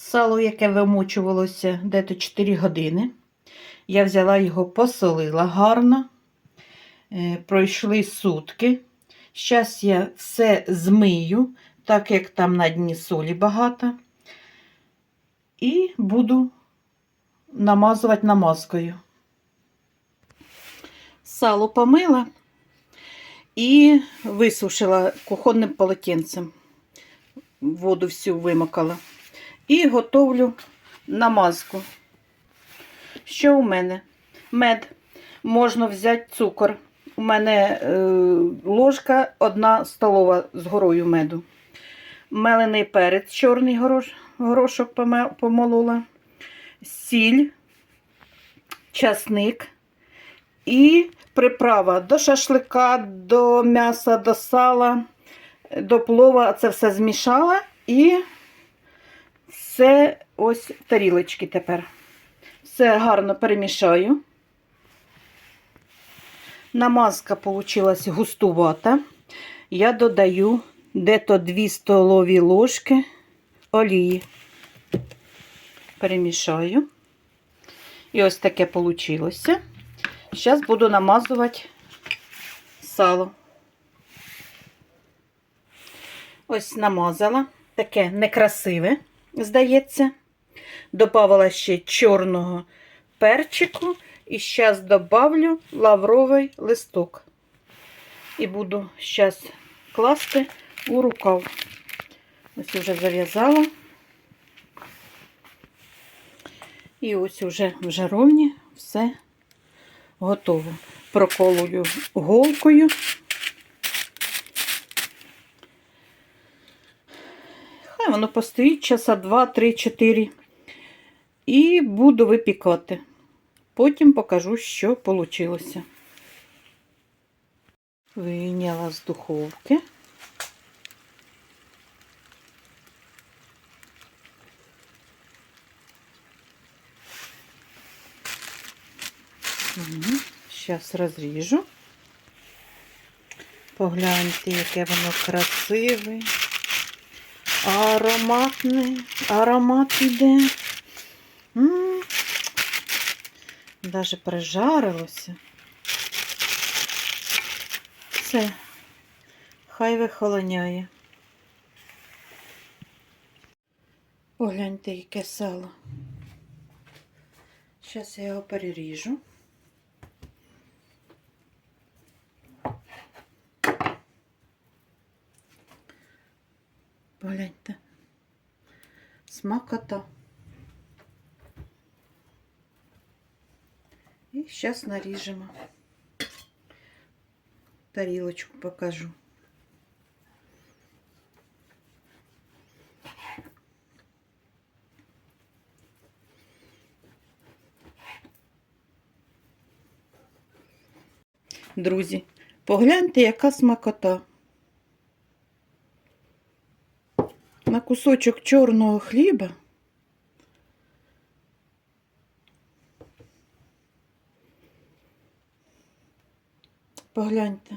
Сало, яке вимочувалося дето 4 години. Я взяла його, посолила гарно. Е, Пройшли сутки. Зараз я все змию, так як там на дні солі багато. І буду намазувати намазкою. Сало помила і висушила кухонним полотенцем. Воду всю вимокала. І готовлю намазку. Що у мене? Мед. Можна взяти цукор. У мене е, ложка одна столова з горою меду. Мелений перець, чорний горош, горошок помолола, сіль, часник і приправа до шашлика, до м'яса, до сала, до плова. Це все змішала і все ось тарілочки тепер. Все гарно перемішаю. Намазка получилась густувата. Я додаю дето 2 столові ложки олії. Перемішаю. І ось таке получилося. Зараз буду намазувати сало. Ось намазала. Таке некрасиве, здається. Добавила ще чорного перчику. І зараз добавлю лавровий листок. І буду зараз класти у рукав. Ось вже зав'язала. І ось уже в жаровні все готово. Проколую голкою. Воно постоїть часа 2, 3, 4. І буду випікати. Потім покажу, що вийшло. Вийняла з духовки. Зараз розріжу. Погляньте, яке воно красиве, ароматне, аромат іде. Даже прижарилося. Все, хай вихолоняє. Погляньте, яке сало. Зараз я його переріжу. Погляньте. Смакота. І зараз наріжемо. Тарілочку покажу. Друзі, погляньте, яка смакота. На кусочок чорного хліба. Погляньте.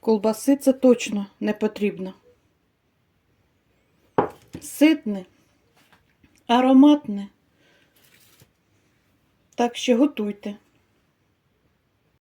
Колбаси це точно не потрібно. Ситне, ароматне. Так що готуйте.